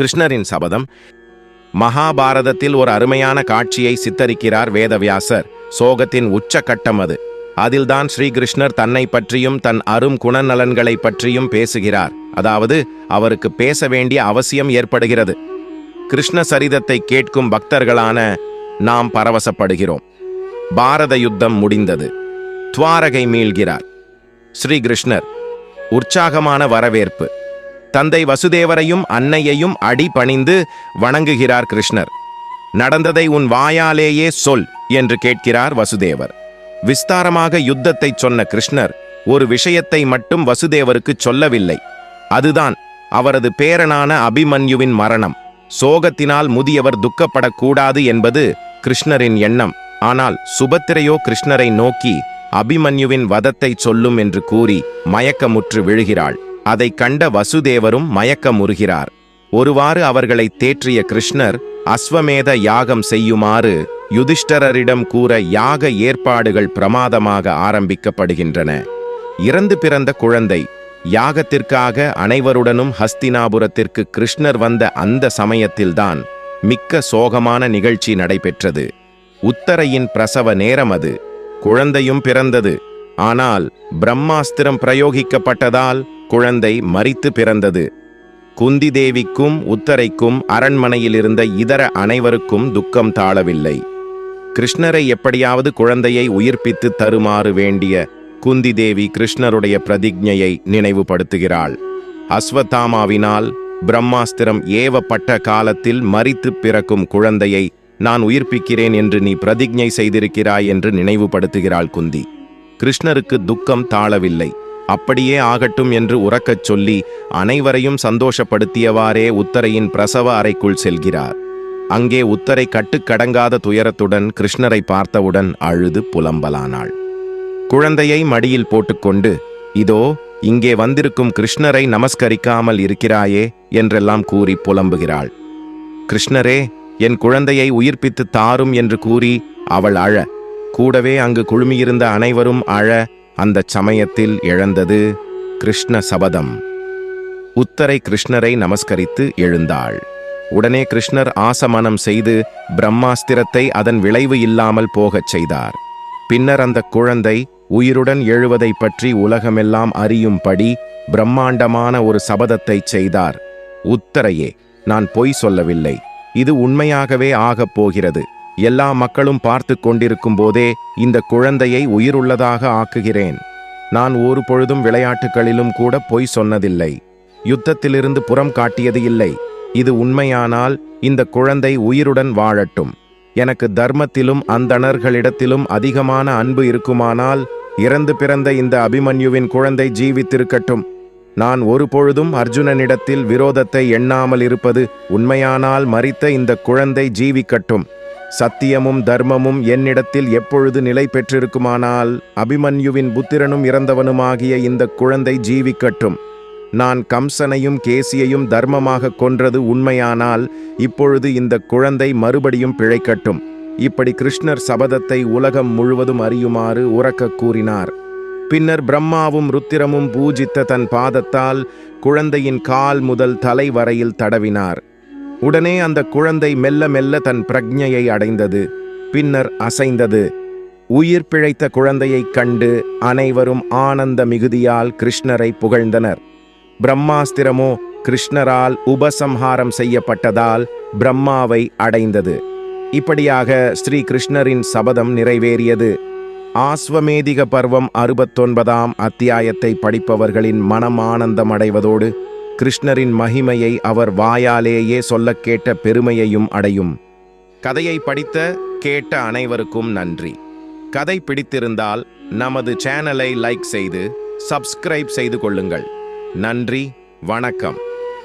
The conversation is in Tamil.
கிருஷ்ணரின் சபதம். மகாபாரதத்தில் ஒரு அருமையான காட்சியை சித்தரிக்கிறார் வேதவியாசர். சோகத்தின் உச்சக்கட்டம் அது. அதில்தான் ஸ்ரீகிருஷ்ணர் தன்னை பற்றியும் தன் அரும் குணநலன்களை பற்றியும் பேசுகிறார். அதாவது அவருக்கு பேச வேண்டிய அவசியம் ஏற்படுகிறது. கிருஷ்ண சரிதத்தை கேட்கும் பக்தர்களான நாம் பரவசப்படுகிறோம். பாரத யுத்தம் முடிந்தது. துவாரகை மீள்கிறார். ஸ்ரீகிருஷ்ணர். உற்சாகமான வரவேற்பு. தந்தை வசுதேவரையும் அன்னையையும் அடி பணிந்து வணங்குகிறார் கிருஷ்ணர். நடந்ததை உன் வாயாலேயே சொல் என்று கேட்கிறார் வசுதேவர். விஸ்தாரமாக யுத்தத்தை சொன்ன கிருஷ்ணர் ஒரு விஷயத்தை மட்டும் வசுதேவருக்கு சொல்லவில்லை. அதுதான் அவரது பேரனான அபிமன்யுவின் மரணம். சோகத்தினால் முதியவர் துக்கப்படக்கூடாது என்பது கிருஷ்ணரின் எண்ணம். ஆனால் சுபத்திரையோ கிருஷ்ணரை நோக்கி அபிமன்யுவின் வதத்தை சொல்லும் என்று கூறி மயக்கமுற்று விழுகிறாள். அதை கண்ட வசுதேவரும் மயக்கமுறுகிறார். ஒருவாறு அவர்களை தேற்றிய கிருஷ்ணர் அஸ்வமேத யாகம் செய்யுமாறு யுதிஷ்டரரிடம் கூற யாக ஏற்பாடுகள் பிரமாதமாக ஆரம்பிக்கப்படுகின்றன. இறந்து பிறந்த குழந்தை யாகத்திற்காக அனைவருடனும் ஹஸ்தினாபுரத்திற்கு கிருஷ்ணர் வந்த அந்த சமயத்தில்தான் மிக்க சோகமான நிகழ்ச்சி நடைபெற்றது. உத்தரையின் பிரசவ நேரம் அது. குழந்தையும் பிறந்தது. ஆனால் பிரம்மாஸ்திரம் பிரயோகிக்கப்பட்டதால் குழந்தை மறித்து பிறந்தது. குந்தி தேவிக்கும் உத்தரைக்கும் அரண்மனையில் இருந்த இதர அனைவருக்கும் துக்கம் தாழவில்லை. கிருஷ்ணரை எப்படியாவது குழந்தையை உயிர்ப்பித்து தருமாறு வேண்டிய குந்தி தேவி கிருஷ்ணருடைய பிரதிஜையை நினைவுபடுத்துகிறாள். அஸ்வத்தாமாவினால் பிரம்மாஸ்திரம் ஏவப்பட்ட காலத்தில் மறித்து பிறக்கும் குழந்தையை நான் உயிர்ப்பிக்கிறேன் என்று நீ பிரதிஜை செய்திருக்கிறாய் என்று நினைவுபடுத்துகிறாள் குந்தி. கிருஷ்ணருக்கு துக்கம் தாழவில்லை. அப்படியே ஆகட்டும் என்று உறக்கச் சொல்லி அனைவரையும் சந்தோஷப்படுத்தியவாறே உத்தரையின் பிரசவ அறைக்குள் செல்கிறார். அங்கே உத்தரை கட்டுக்கடங்காத துயரத்துடன் கிருஷ்ணரை பார்த்தவுடன் அழுது புலம்பலானாள். குழந்தையை மடியில் போட்டுக்கொண்டு இதோ இங்கே வந்திருக்கும் கிருஷ்ணரை நமஸ்கரிக்காமல் இருக்கிறாயே என்றெல்லாம் கூறி புலம்புகிறாள். கிருஷ்ணரே என் குழந்தையை உயிர்ப்பித்து தாரும் என்று கூறி அவள் அழ கூடவே அங்கு குழுமியிருந்த அனைவரும் அழ அந்தச் சமயத்தில் எழந்தது கிருஷ்ண சபதம். உத்தரை கிருஷ்ணரை நமஸ்கரித்து எழுந்தாள். உடனே கிருஷ்ணர் ஆசமனம் செய்து பிரம்மாஸ்திரத்தை அதன் விளைவு இல்லாமல் போகச் செய்தார். பின்னர் அந்த குழந்தை உயிருடன் எழுவதை பற்றி உலகமெல்லாம் அறியும்படி பிரம்மாண்டமான ஒரு சபதத்தை செய்தார். உத்தரையே நான் பொய் சொல்லவில்லை. இது உண்மையாகவே ஆகப் போகிறது. எல்லா மக்களும் பார்த்து கொண்டிருக்கும் போதே இந்த குழந்தையை உயிருள்ளதாக ஆக்குகிறேன். நான் ஒரு பொழுதும் விளையாட்டுகளிலும் கூட பொய் சொன்னதில்லை. யுத்தத்திலிருந்து புறம் காட்டியது இல்லை. இது உண்மையானால் இந்த குழந்தை உயிருடன் வாழட்டும். எனக்கு தர்மத்திலும் அந்தணர்களிடத்திலும் அதிகமான அன்பு இருக்குமானால் இறந்து பிறந்த இந்த அபிமன்யுவின் குழந்தை ஜீவித்திருக்கட்டும். நான் ஒரு பொழுதும் அர்ஜுனனிடத்தில் விரோதத்தை எண்ணாமல் இருப்பது உண்மையானால் மறித்த இந்த குழந்தை ஜீவிக்கட்டும். சத்தியமும் தர்மமும் என்னிடத்தில் எப்பொழுது நிலை பெற்றிருக்குமானால் அபிமன்யுவின் புத்திரனும் இறந்தவனுமாகிய இந்த குழந்தை ஜீவிக்கட்டும். நான் கம்சனையும் கேசியையும் தர்மமாக கொன்றது உண்மையானால் இப்பொழுது இந்த குழந்தை மறுபடியும் பிழைக்கட்டும். இப்படி கிருஷ்ணர் சபதத்தை உலகம் முழுவதும் அறியுமாறு உறக்கக் கூறினார். பின்னர் பிரம்மாவும் ருத்திரமும் பூஜித்த தன் பாதத்தால் குழந்தையின் கால் முதல் தலை வரையில் தடவினார். உடனே அந்த குழந்தை மெல்ல மெல்ல தன் பிரக்ஞையை அடைந்தது. பின்னர் அசைந்தது. உயிர் பிழைத்த குழந்தையைக் கண்டு அனைவரும் ஆனந்த மிகுதியால் கிருஷ்ணரை புகழ்ந்தனர். பிரம்மாஸ்திரமோ கிருஷ்ணரால் உபசம்ஹாரம் செய்யப்பட்டதால் பிரம்மாவை அடைந்தது. இப்படியாக ஸ்ரீ கிருஷ்ணரின் சபதம் நிறைவேறியது. ஆஸ்வமேதிக பர்வம் அறுபத்தொன்பதாம் அத்தியாயத்தை படிப்பவர்களின் மனம் ஆனந்தம் அடைவதோடு கிருஷ்ணரின் மகிமையை அவர் வாயாலேயே சொல்லக் கேட்ட பெருமையையும் அடையும். கதையை படித்த கேட்ட அனைவருக்கும் நன்றி. கதை பிடித்திருந்தால் நமது சேனலை லைக் செய்து சப்ஸ்கிரைப் செய்து கொள்ளுங்கள். நன்றி வணக்கம்.